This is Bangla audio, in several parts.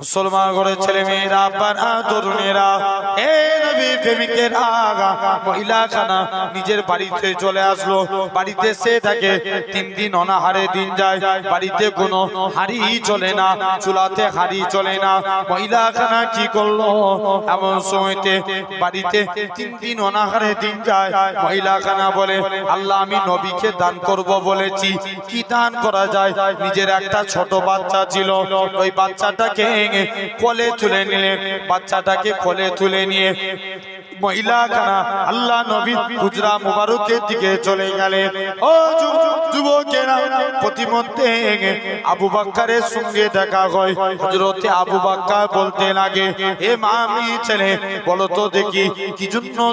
মুসলমান করে ছেলে মেয়েরা তরুণেরা হে নবী প্রেমিকের আগা মহিলা খানা নিজের বাড়িতে চলে আসলো। বাড়িতে সে থাকে, তিন দিন অনাহারে দিন যায়। বাড়িতে কোনো হাড়ি চলে না, চুলাতে হাড়ি চলে না। মহিলা খানা কি করল? এমন সময়তে বাড়িতে তিন দিন অনাহারে দিন যায়। মহিলা খানা বলে, আল্লাহ, আমি নবীকে দান করব বলেছি। কি দান করা যায়? নিজের একটা ছোট বাচ্চা ছিল। ওই বাচ্চাটাকে কোলে তুলে নিলেন বাচ্চাটাকে কোলে তুলে নিয়ে নবী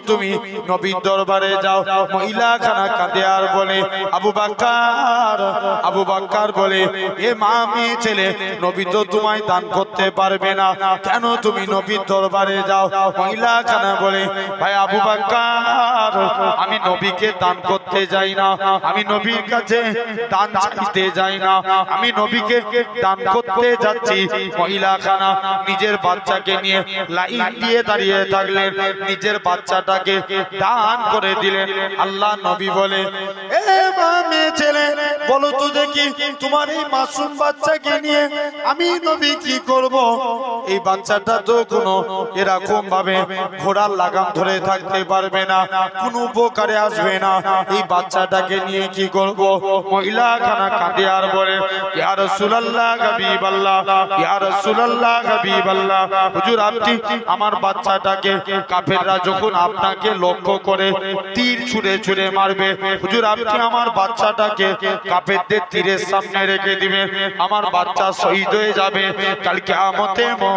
তুমি নবীর দরবারে যাও? মহিলা খানা কাঁদে আর বলে, আবু বাক্কার আবু বাক্কার বলে, এ মামি ছেলে, নবী তো তোমায় দান করতে পারবে না। কেন তুমি নবীর দরবারে যাও? মহিলা খানা বলে, ভাই আবু বাক্কার, আমি নবীকে দান করতে যাই না। আমি নবীর কাছে দান চাইতে যাই না। আমি নবীকে দান করতে যাচ্ছি। মহিলা খানা নিজের বাচ্চাকে নিয়ে লাইন দিয়ে দাঁড়িয়ে থাকলেন। নিজের বাচ্চাটাকে দান করে দিলেন। আল্লাহ নবী বলে, এ মা বলো তো দেখি তোমার এই মাসুম বাচ্চাকে নিয়ে আমি নবী কি করব? এই বাচ্চাটা তো কোনো এরকম ভাবে ঘোড়ার লাগাম ধরে থাকতে পারবে না, কোনো উপকারে আসবে না। এই বাচ্চাটাকে নিয়ে কি করব? মহিলা খানা কাঁদে আর বলে, ইয়া রাসূলুল্লাহ হাবিবাল্লাহ, ইয়া রাসূলুল্লাহ হাবিবাল্লাহ। হুজুর, আপনি আমার বাচ্চাটাকে কাফেররা যখন আপনাকে লক্ষ্য করে তীর ছুঁড়ে ছুঁড়ে মারবে, হুজুর, আপনি আমার বাচ্চাটাকে কাফেরদের তীরের সামনে রেখে দিবেন। আমার বাচ্চা শহীদ হয়ে যাবে। কালকে আমতে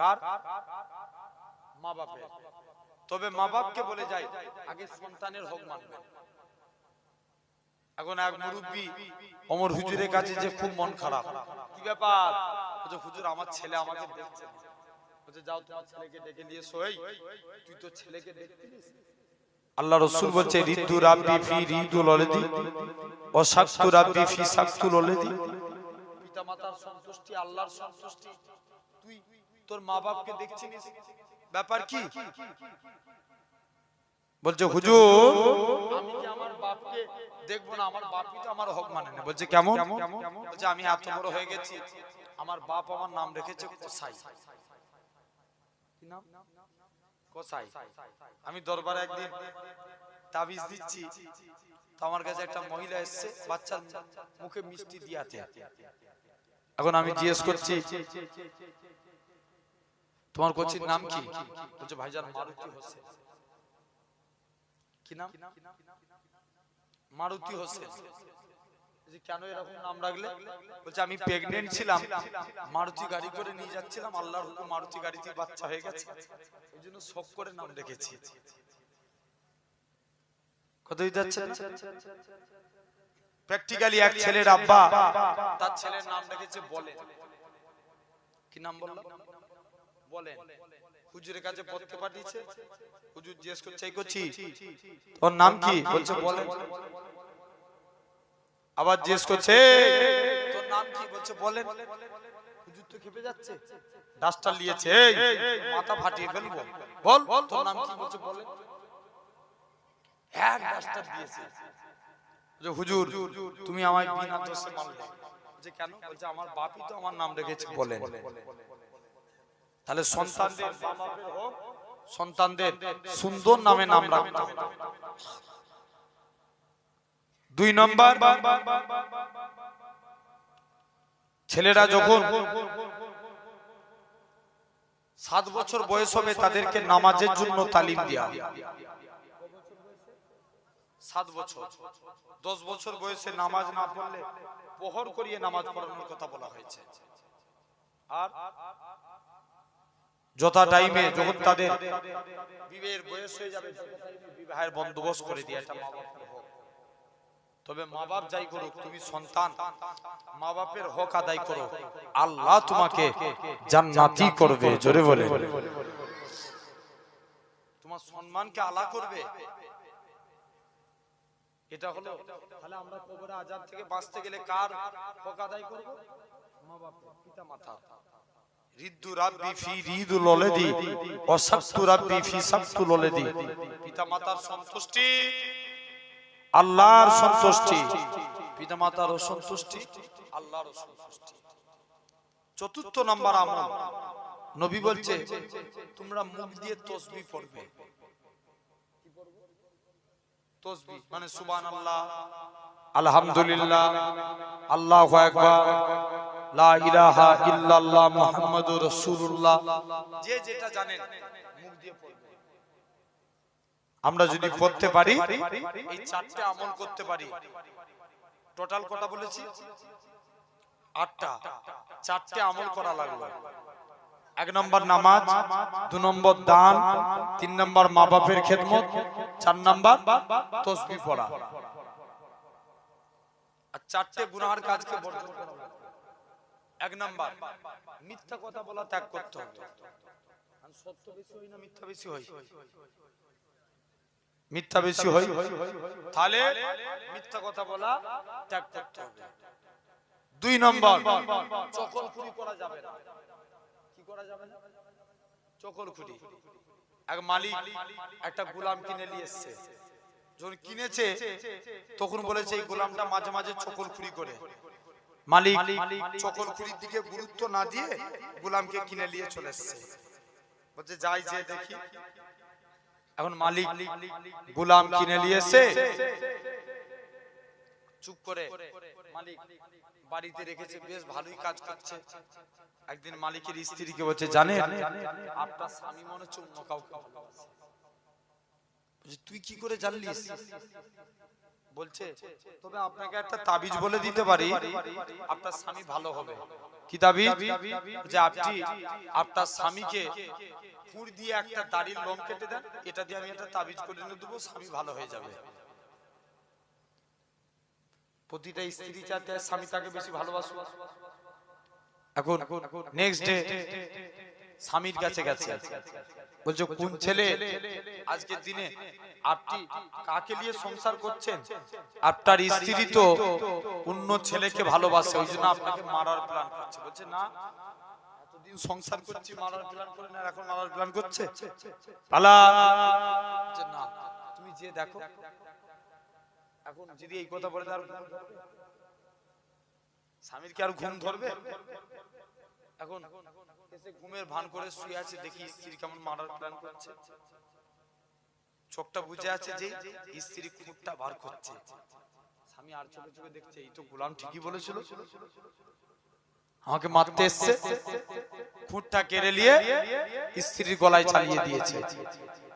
কার? মা বাপের তবে মা বাপকে বলে যাই আগে সন্তানের হক মানবে। এখন এক মুরব্বী অমর হুজুরের কাছে যে খুব মন খারাপ। কি ব্যাপার? বলছে, হুজুর আমার ছেলে আমাকে দেখছে বলছে যাও তোমার ছেলেকে ডেকে নিয়ে শোই তুই তো ছেলেকে দেখতিস আল্লাহ রসুল বলছে রিদু রাব্বি ফি রিদু ললেদি ও সাকতু রাব্বি ফি সাকতু ললেদি পিতামাতার সন্তুষ্টি আল্লাহর সন্তুষ্টি। তোর মা বাপকে দেখছিস ব্যাপার কি? বলছে হুজুর আমি কি আমার বাপকে দেখব না? আমার বাপই তো আমার হক মানে না। বলছে কেমন? বলছে আমি এত বড় হয়ে গেছি। আমার বাপ আমার নাম রেখেছে কোসাই। কি নাম? কোসাই। আমি দরবারে একদিন তাবিজ দিচ্ছি। তো আমার কাছে একটা মহিলা এসেছে বাচ্চার মুখে মিষ্টি দিয়াতে। এখন আমি জিজ্ঞেস করছি তোমার কোচির নাম কি? বলছে ভাইজান মারুতি হোসেন। কি নাম? মারুতি হোসেন। কেন এরকম নাম রাখলে? বলছে আমি প্রেগনেন্ট ছিলাম। মারুতি গাড়ি করে নিয়ে যাচ্ছিলাম আল্লাহর হুকুম মারুতি গাড়িতে বাচ্চা হয়ে গেছে। ওই জন্য শখ করে নাম রেখেছি। কতই যাচ্ছে প্র্যাকটিক্যালি এক ছেলের আব্বা। তার ছেলের নাম রেখেছে বলে। কি নাম বললাম বলেন হুজুরের কাছে পড়তে পাঠিয়েছে। হুজুর জিজ্ঞেস করছে এই করছি ওর নাম কি? বলছে বলেন। আবার জিজ্ঞেস করছে তোর নাম কি? বলছে বলেন। হুজুর তো খেপে যাচ্ছে। ডাস্টার নিয়েছে মাথা ফাটিয়ে ফেলব। বল তোর নাম কি? বলছে বলেন। এক ডাস্টার দিয়েছে। যে হুজুর তুমি আমায় বিনা দোষে মারলে। যে কেন? বলছে আমার বাপই তো আমার নাম রেখেছে। বলেন। তাহলে সন্তানদের হোক, সন্তানদের সুন্দর নামে নাম রাখতে হবে। দুই নম্বর ছেলেরা যখন সাত বছর বয়স হবে তাদেরকে নামাজের জন্য তালিম দেওয়া সাত বছর দশ বছর বয়সে নামাজ না পড়লে পোহর করিয়ে নামাজ পড়ানোর কথা বলা হয়েছে আর যথা টাইমে যখন তাদের বিবাহের বয়স হয়ে যাবে বিবাহের বন্দোবস্ত করে দিয়ে তবে মা বাপ যাই করুক তুমি সন্তান মা বাপের হক আদায় করো। আল্লাহ তোমাকে জান্নাতি করবে জোরে বলে। তোমার সম্মানকে আলা করবে। এটা হলো তাহলে আমরা কবরে আজাদ থেকে বাঁচতে গেলে কার হক আদায় করব? মা বাপের পিতা মাতা রিদ্দু রাব্বি ফি রাব্বি ফি সাক্তু ললেদি পিতা মাতার সন্তুষ্টি। আল্লাহর সন্তুষ্টি। পিতা মাতার সন্তুষ্টি। আল্লাহর সন্তুষ্টি। চতুর্থ নাম্বার আমল নবী বলছে তোমরা মুখ দিয়ে তসবি পড়বে। তসবি মানে সুবহানাল্লাহ। আলহামদুলিল্লাহ, আল্লাহু পড়বে। আমরা যদি পড়তে পারি, এই চারটে আমল করতে পারি। টোটাল কটা বলেছি? আটটা। চারটে আমল করা লাগল। এক নম্বর নামাজ, দু নম্বর দান, তিন নম্বর মা বাপের খেদমত, চার নম্বর তসবি পড়া। আর চারটে গুনাহার কাজকে বর্জন করা। এক নাম্বার মিথ্যা কথা বলা ত্যাগ করতে হবে। সত্য বেশি হয় না মিথ্যা বেশি হয়। মিথ্যা বেশি হয় তাহলে মিথ্যা কথা বলা ত্যাগ করতে হবে। দুই নম্বর চকলখুরি করা যাবে না। কি করা যাবে না? চকলখুরি এক মালিক একটা গোলাম কিনে নিয়ে এসছে। যখন কিনেছে তখন বলেছে এই গোলামটা মাঝে মাঝে চকলখুরি করে। মালিক চকলখুরির দিকে গুরুত্ব না দিয়ে গোলামকে কিনে নিয়ে চলে এসছে। বলছে যাই যে দেখি। এখন মালিক গোলাম কিনে নিয়ে এসে চুপ করে। মালিক বাড়িতে রেখেছে বেশ ভালোই কাজ করছে। একদিন মালিকের স্ত্রীকে বলছে জানেন আপনার স্বামী মনে হচ্ছে অন্য কাউকে ভালোবাসে। তুই কি করে জানলিস? বলছে তবে আপনাকে একটা তাবিজ বলে দিতে পারি। আপনার স্বামী ভালো হবে। কি তাবিজ? যে আপনি আপনার স্বামীকে ফুর দিয়ে একটা দাড়ির লোম কেটে দেন এটা দিয়ে আমি একটা তাবিজ করে নিয়ে দেবো স্বামী ভালো হয়ে যাবে। প্রতিটা স্ত্রী চাতে স্বামী তাকে বেশি ভালোবাসো এখন নেক্সট ডে স্বামীর কাছে গেছে। বলছো কোন ছেলে আজকের দিনে আপনি কাকে নিয়ে সংসার করছেন? আপনার স্ত্রী তো অন্য ছেলেকে ভালোবাসে ওই জন্য আপনাকে মারার প্ল্যান করছে। বলছে না এতদিন সংসার করছি মারার প্ল্যান করে না এখন মারার প্ল্যান করছে? পালা। না তুমি যে দেখো। এখন যদি এই কথা বলে তার স্বামীর কি আর ঘুম ধরবে? এখন এসে ঘুমের ভান করে শুয়ে আছে, দেখি স্ত্রী কেমন মারার প্ল্যান করছে। চোখটা বুঝে আছে যে স্ত্রী খুঁটটা বার করছে। স্বামী আর চোখে চোখে দেখছে, এই তো গোলাম ঠিকই বলেছিল। আমাকে মারতে এসছে খুঁটটা কেড়ে নিয়ে স্ত্রীর গলায় চালিয়ে দিয়েছে।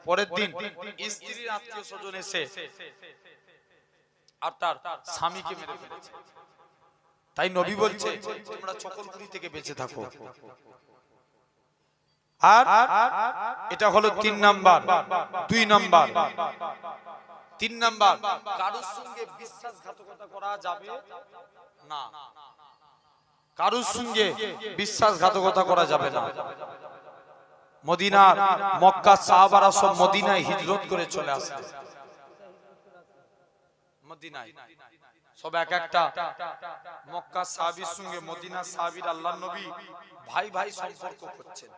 পরের দিন স্ত্রীর আত্মীয় স্বজন এসে আর তার স্বামীকে মেরে ফেলেছে। তাই নবী বলছে, তোমরা চকলপুরি থেকে বেঁচে থাকো। আর এটা হলো তিন নাম্বার, দুই নাম্বার। তিন নাম্বার, কারোর সঙ্গে বিশ্বাসঘাতকতা করা যাবে না। কারোর সঙ্গে বিশ্বাসঘাতকতা করা যাবে না। মদিনার মক্কা সাহাবারা সব মদিনায় হিজরত করে চলে আসছে। সব এক একটা। মক্কা সাহাবীর সঙ্গে মদিনা সাহাবীর আল্লাহ নবী ভাই ভাই সম্পর্ক করছেন।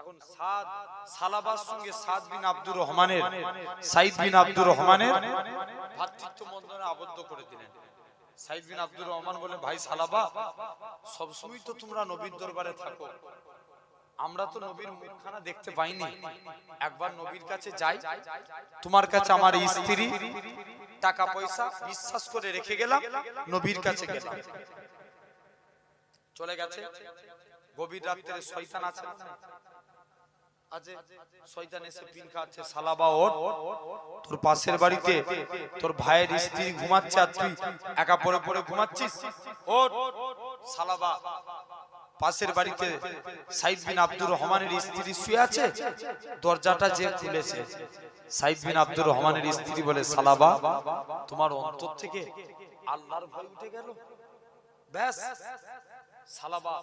এখন সাদ সালাবার সঙ্গে সাদ বিন আব্দুর রহমানের, সাইদ বিন আব্দুর রহমানের ভাতৃত্ব বন্ধনে আবদ্ধ করে দিলেন। সাইদ বিন আব্দুর রহমান বলে ভাই সালাবা, সবসময় তো তোমরা নবীর দরবারে থাকো। আমরা তো নবীর মুখখানা দেখতে পাইনি। একবার নবীর কাছে যাই, তোমার কাছে আমার স্ত্রী, টাকা পয়সা বিশ্বাস করে রেখে গেলাম, নবীর কাছে গেলাম। চলে গেছে। গভীর রাত্রে শয়তান আছে। না? শয়তান এসে পিন খাচ্ছে সালাবা ওর তোর পাশের বাড়িতে তোর ভাইয়ের স্ত্রী ঘুমাচ্ছে আর তুই একা পড়ে পড়ে ঘুমাচ্ছিস? ওর সালাবা। পাশের বাড়িতে সাইদ বিন আব্দুর রহমানের স্ত্রী শুয়ে আছে? দরজাটা যে খুলেছে। সাইদ বিন আব্দুর রহমানের স্ত্রী বলে সালাবা তোমার অন্তর থেকে আল্লাহর ভয় উঠে গেল? ব্যাস। সালাবা,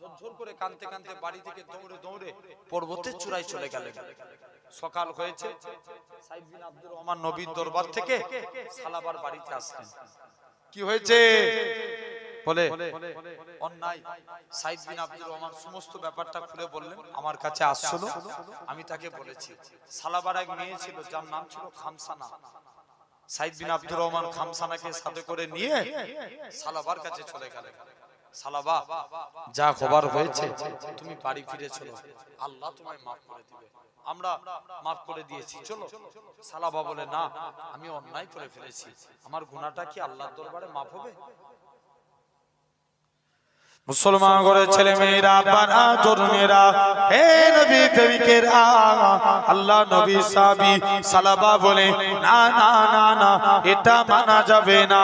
ঝরঝর করে কানতে কানতে বাড়ি থেকে দৌড়ে দৌড়ে পর্বতের চূড়ায় চলে গেলেন। সকাল হয়েছে, সাইদ বিন আব্দুর রহমান নবীর দরবার থেকে সালাবার বাড়িতে আসলেন। কি হয়েছে? বলে, অন্যায়, সাইদ বিন আব্দুর রহমান সমস্ত ব্যাপারটা খুলে বললেন, আমার কাছে আসছিল আমি তাকে বলেছি, সালাবার এক মেয়ে ছিল, যার নাম ছিল খামসানা। সাইদ বিন আব্দুর রহমান খামসানাকে সাথে করে নিয়ে সালাবার কাছে চলে গেলেন। সালাবা, যা খবর হয়েছে, তুমি বাড়ি ফিরে চলো। আল্লাহ তোমায় মাফ করে দিবে। আমরা মাফ করে দিয়েছি। চলো। সালাবা বলে, না আমি অন্যায় করে ফেলেছি। আমার গুণাটা কি আল্লাহর দরবারে মাফ হবে? মুসলমান করে ছেলে মেয়েরা বানা তরুণেরা, হে নবী প্রেমিকেরা, আল্লাহ নবী সাবি সালাবা বলে, না না না না, এটা মানা যাবে না।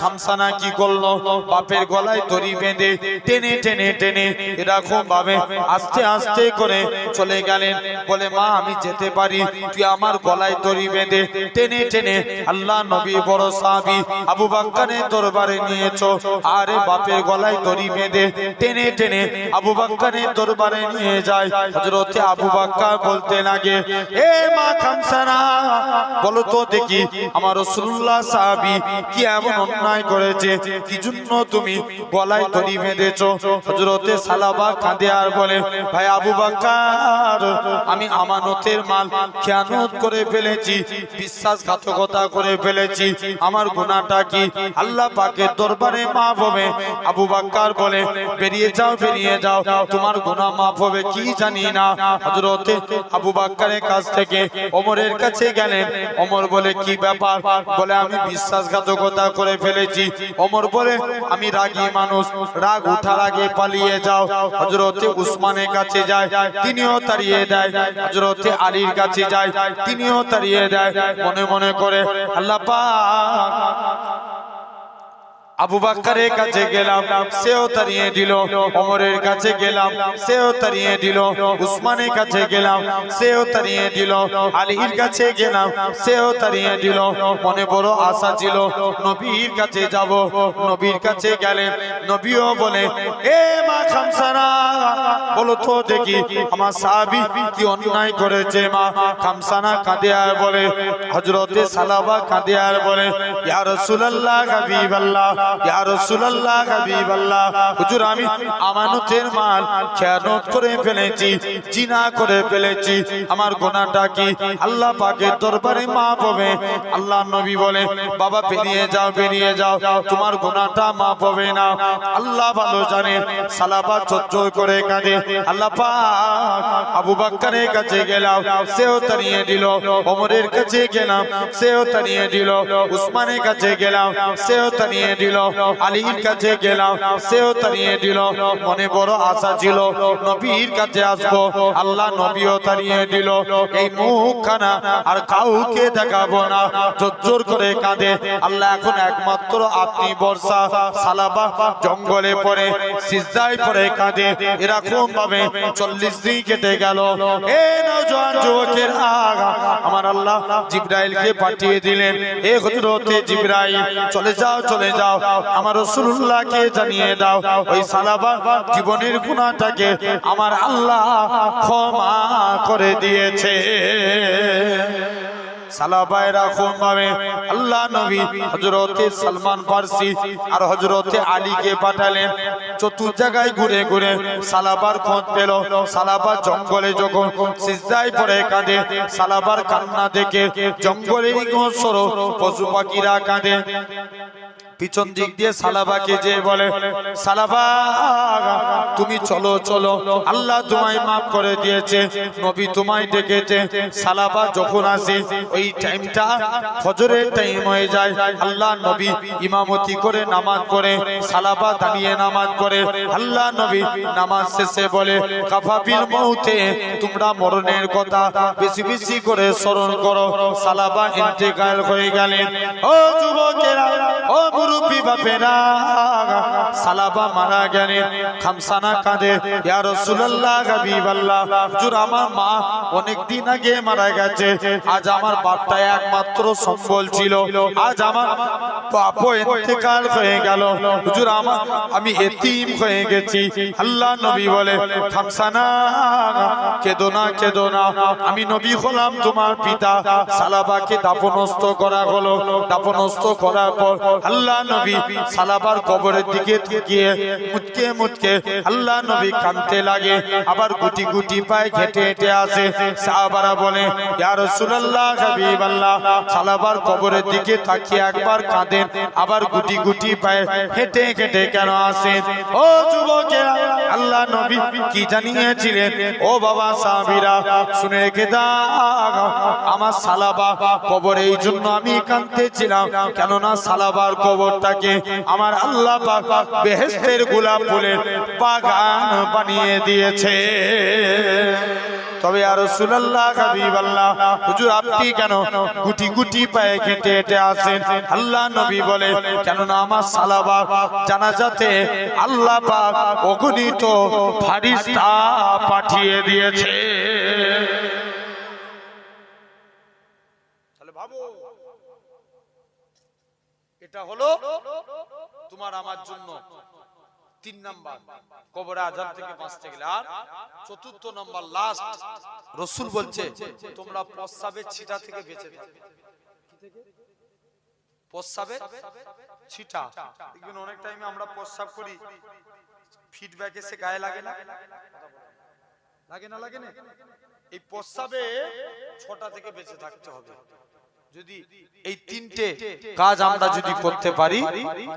খামসানা কি করল? বাপের গলায় দড়ি বেঁধে টেনে টেনে টেনে এরকম ভাবে আস্তে আস্তে করে চলে গেলেন। বলে, মা, আমি যেতে পারি। তুই আমার গলায় দড়ি বেঁধে টেনে টেনে আল্লাহ নবী বড় সাবি আবু বাক্কারের দরবারে নিয়েছো। আরে, বাপের গলায় দড়ি বেঁধে টেনে টেনে আবু বাক্কারের দরবারে নিয়ে যায়। হযরতে আবু বাক্কার বলতে লাগে, এ মা খামসানা, বলো তো দেখি আমার রাসূলুল্লাহ সাহাবী কি এমন অন্যায় করেছে? কি জন্য তুমি গলায় দড়ি বেঁধেছো? হযরতে সালাবা কাঁদে আর বলে, ভাই আবু বাক্কার, আমি আমানতের মাল খেয়ানত করে ফেলেছি, বিশ্বাসঘাতকতা করে ফেলেছি। আমার গুনাহটা কি আল্লাহ পাকের দরবারে মাফ হবে আবু বাক্কার বলে বেরিয়ে যাও বেরিয়ে যাও, তোমার গুনাহ মাফ হবে, কি জানি না? হযরতে আবু বাক্কারের কাছ থেকে ওমরের কাছে গেলেন। ওমর বলে, কি ব্যাপার? বলে, আমি বিশ্বাসঘাতকতা করে ফেলেছি। ওমর বলে, আমি রাগী মানুষ, রাগ উঠার আগে পালিয়ে যাও। হযরতে উসমানের কাছে যায়, তিনিও তাড়িয়ে দেয়। হযরতে আলীর কাছে যায়, তিনিও তাড়িয়ে দেয়। মনে মনে করে, আল্লাহ আবু বাক্কারের কাছে গেলাম সেও তাড়িয়ে দিল অমরের কাছে গেলাম সেও তাড়িয়ে দিল উসমানের কাছে গেলাম সেও তাড়িয়ে দিল আলীর কাছে গেলাম সেও তাড়িয়ে দিল মনে বড় আশা ছিল নবীর কাছে যাব নবীর কাছে গেলেন নবীও বলে এ মা খামসানা বলো তো দেখি আমার সাহাবী কি অন্যায় করেছে মা? খামসানা কাঁদে আর বলে হযরতে সালাবা কাঁদে আর বলে ইয়া রাসূলুল্লাহ হাবিবাল্লাহ ইয়া রাসূলুল্লাহ, হাবিবাল্লাহ। হুজুর, আমি আমানতের মাল খেয়ানত করে ফেলেছি করে ফেলেছি। আমার কি আল্লাহ পাকের দরবারে হবে? আল্লাহ নবী বলে, বাবা, বেরিয়ে যাও বেরিয়ে যাও। তোমার হবে না। আল্লাহ ভালো জানে সালাবা করে কাঁদে। আল্লাহ পাক আবু কাছে গেলাম, সেও তাড়িয়ে দিল। ওমরের কাছে গেলাম, সেও তাড়িয়ে দিল। উসমানের কাছে গেলাম, সেও দিল। আলীর কাছে গেলাম, সেও তাড়িয়ে দিল, মনে বড় আশা ছিল, নবীর কাছে আসব, আল্লাহ নবীও তাড়িয়ে দিল, এই মুখখানা আর কাউকে দেখাবো না, জোর করে কাঁদে, আল্লাহ এখন একমাত্র আপনি বর্ষা, সালাবা, জঙ্গলে পড়ে, সিজদায় পড়ে কাঁদে, এরকম ভাবে চল্লিশ দিন কেটে গেল, এ নওজোয়ান যুবকের আগা, আমার আল্লাহ জিব্রাইলকে পাঠিয়ে দিলেন এ হযরতে জিব্রাইল, চলে যাও চলে যাও আমার রাসূলুল্লাহকে জানিয়ে দাও, ওই সালাবা জীবনের গুণাটাকে আমার আল্লাহ ক্ষমা করে দিয়েছে। ভাবে, আল্লাহ নবী সালমান আর আলীকে পাঠালেন। জায়গায় ঘুরে ঘুরে সালাবার সালাবার জঙ্গলে যখন সিজদায় পড়ে কাঁদে, সালাবার কান্না দেখে ইগোসর পশু পাখিরা কাঁদে। পিছন দিক দিয়ে সালাবাকে যে বলে সালাবা তুমি চলো চলো। আল্লাহ তোমায় মাফ করে দিয়েছে নবী তোমায় ডেকেছে। সালাবা যখন আসে ওই টাইমটা ফজরের টাইম হয়ে যায়। আল্লাহ নবী ইমামতি করে নামাজ পড়ে সালাবা দাঁড়িয়ে নামাজ পড়ে। আল্লাহ নবী নামাজ শেষে বলে কাফাবিল মৌতে তোমরা মরণের কথা বেশি বেশি করে স্মরণ করো। সালাবা ইন্তেকাল হয়ে গেলেন ও যুবকেরা ও একমাত্র ছিল। আজ আমার হয়ে গেল। হুজুর, আমার, আমি এতিম হয়ে গেছি। আল্লাহ নবী বলে, খামসানা, কেদো না কেদো না। আমি নবী হলাম তোমার পিতা। সালাবাকে দাপনস্থ করা হলো। দাপনস্থ করার পর আল্লাহ নবী সালাবার কবরের দিকে গিয়ে মুচকে মুচকে আল্লাহ নবী কানতে লাগে। আবার গুটি গুটি পায়ে ঘেটে হেঁটে আসে। সাহাবারা বলে, ইয়া রাসূলুল্লাহ, হাবিবাল্লাহ। সালাবার কবরের দিকে তাকিয়ে একবার কাঁদেন। আবার গুটি গুটি পায়ে হেঁটে হেঁটে কেন আসেন ও যুবকেরা, আল্লাহ নবী কি জানিয়েছিলেন? ও বাবা সাহাবীরা, শুনে রেখে দাও। আমার সালাবা কবর, এই জন্য আমি কাঁদতেছিলাম। কেননা সালাবার কবরটাকে আমার আল্লাহ পাক বেহেশতের গোলাপ ফুলের বাগান বানিয়ে দিয়েছে। তবে আর রাসূলুল্লাহ হাবিবাল্লাহ, হুজুর আপনি কেন গুটি গুটি পায়ে হেঁটে হেঁটে আসেন? আল্লাহ নবী বলে, কেননা আমার সালাবা জানাজাতে আল্লাহ পাক অগণিত ফারিস্তা পাঠিয়ে দিয়েছে। এটা হলো তোমার আমার জন্য। তিন নাম্বার, কবরে আজাব থেকে বাঁচতে গেলে। আর চতুর্থ নাম্বার লাস্ট রসুল বলছে, তোমরা প্রস্রাবের ছিটা থেকে বেঁচে থাকবে ছিটা? দেখবেন অনেক টাইমে আমরা প্রস্রাব করি ফিডব্যাক এসে গায়ে লাগে না। লাগে না লাগে না? এই প্রস্রাবে ছটা থেকে বেঁচে থাকতে হবে। যদি এই তিনটে কাজ আমরা যদি করতে পারি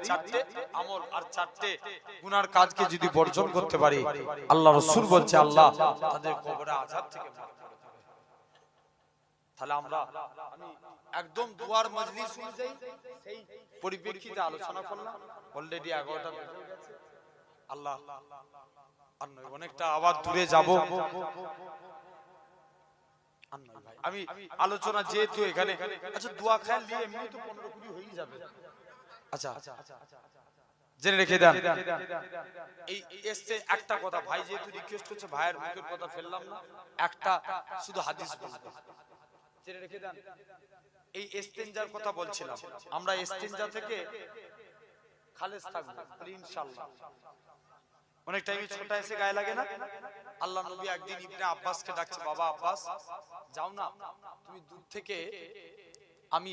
চারটে আমল আর চারটে গুনার কাজকে যদি বর্জন করতে পারি আল্লাহ রসুল বলছে আল্লাহ তাদের কবরে আজাদ থেকে। তাহলে আমরা আমি একদম দুয়ার মজলিস অনুযায়ী সেই পরিপ্রেক্ষিতে আলোচনা করলাম। অলরেডি এগারোটা আল্লাহ অনেকটা আবার দূরে যাব। আমি আলোচনা যেহেতু এখানে আচ্ছা দোয়া খেয়াল দিয়ে এমনি তো পনেরো কুড়ি হয়েই যাবে। আচ্ছা জেনে রেখে দেন। এই এসছে একটা কথা ভাই যেহেতু রিকোয়েস্ট করছে ভাইয়ের মুখের কথা ফেললাম না একটা শুধু হাদিস বলব। জেনে রেখে দেন। এই এস্তেঞ্জার কথা বলছিলাম আমরা এস্তেঞ্জা থেকে খালেজ থাকব ইনশাআল্লাহ। অনেক টাইমে ছোট এসে গায়ে লাগে না? আল্লাহ নবী একদিন ইবনে আব্বাসকে ডাকছে বাবা আব্বাস যাও না, তুমি দূর থেকে আমি,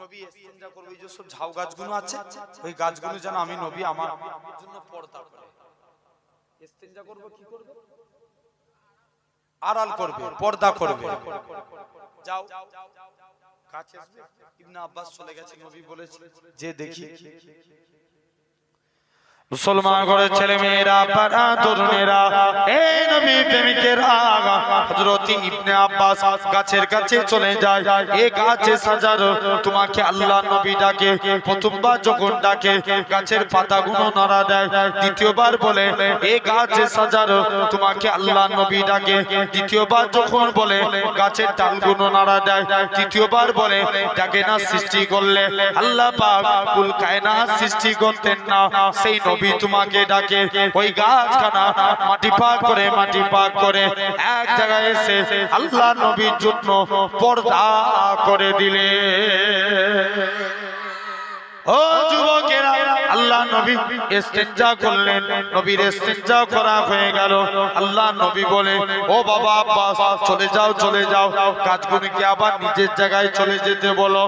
নবী ইস্তেঞ্জা করব, এই যে সব ঝাউ গাছগুলো আছে, ওই গাছগুলো যেন আমি, নবী আমার জন্য পর্দা করে ইস্তেঞ্জা করব, কি করবে? আড়াল করবে, পর্দা করবে। যাও, কাছে ইবনে আব্বাস চলে গেছে, নবী বলেছে, যে দেখি মুসলমান করে ছেলে মেয়েরা পাড়া তরুণেরা, এই নবী প্রেমিকেরা হযরত ইবনে আব্বাস গাছের কাছে চলে যায়। এই গাছে সাজারো, তোমাকে আল্লাহ নবী ডাকে, প্রথমবার যখন ডাকে, গাছের পাতাগুলো নাড়া দেয়, দ্বিতীয়বার বলে এই গাছে সাজারো, তোমাকে আল্লাহ নবী ডাকে। দ্বিতীয়বার যখন বলে, গাছের ডালগুলো নাড়া দেয়, তৃতীয়বার বলে, ডাকে না সৃষ্টি করলে, আল্লাহ পাক কুল কায়নাত সৃষ্টি করতেন না। সেই তোমাকে ডাকে, ওই গাছখানা মাটি পাক করে, মাটি পাক করে, এক জায়গায় এসে আল্লাহ নবীর জন্য পর্দা করে দিলে। ও যুবকেরা আল্লাহ নবী ইস্তেঞ্জা করলেন, নবীর ইস্তেঞ্জা করা হয়ে গেল। আল্লাহ নবী বলে, ও বাবা আব্বাস, চলে যাও চলে যাও। গাছগুলিকে আবার নিজের জায়গায় চলে যেতে বলো?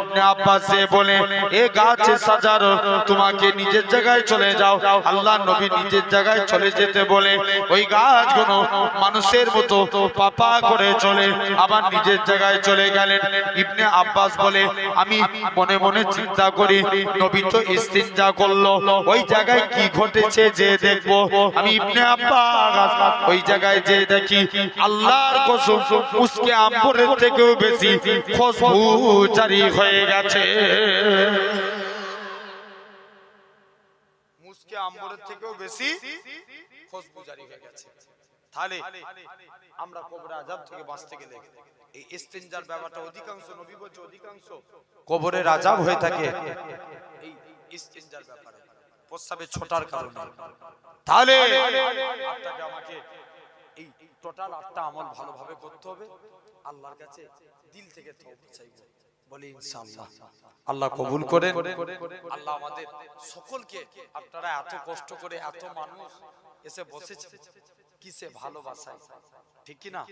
ইবনে আব্বাস সে বলে, এ গাছে সাজারো, তোমাকে নিজের জায়গায় চলে যাও। আল্লাহ নবী নিজের জায়গায় চলে যেতে বলে, ওই গাছগুলো মানুষের মতো পাপা করে চলে, আবার নিজের জায়গায় চলে গেলেন। ইবনে আব্বাস বলে, আমি মনে মনে চিন্তা করি, নবী তো ইস্তিনজা করল, ওই জায়গায় কি ঘটেছে যে দেখব? আমি ইবনে আব্বাস, ওই জায়গায় যে দেখি আল্লাহর কসম, উসকে আম্বরের থেকেও বেশি খুশবু জারি হয়ে গেছে। মুসকে আম্বরের থেকেও বেশি খুশবু জারি হয়ে গেছে। তাহলে আমরা কবরে আজাব থেকে বাঁচতে গেলে এই ইস্তেঞ্জার ব্যাপারটা অধিকাংশ নবী বলছে, অধিকাংশ কবরের আজাব হয়ে থাকে এই ইস্তেঞ্জার ব্যাপারে প্রস্তাবে ছোটার কারণে। তাহলে আপনাকে আমাকে এই টোটাল আটটা আমল ভালোভাবে করতে হবে। আল্লাহর কাছে দিল থেকে তওবা চাইব বলি ইনশাআল্লাহ। আল্লাহ কবুল করেন। আল্লাহ আমাদের সকলকে আপনারা এত কষ্ট করে এত মানুষ এসে বসেছে কিসে ভালোবাসায়? ঠিক কি না?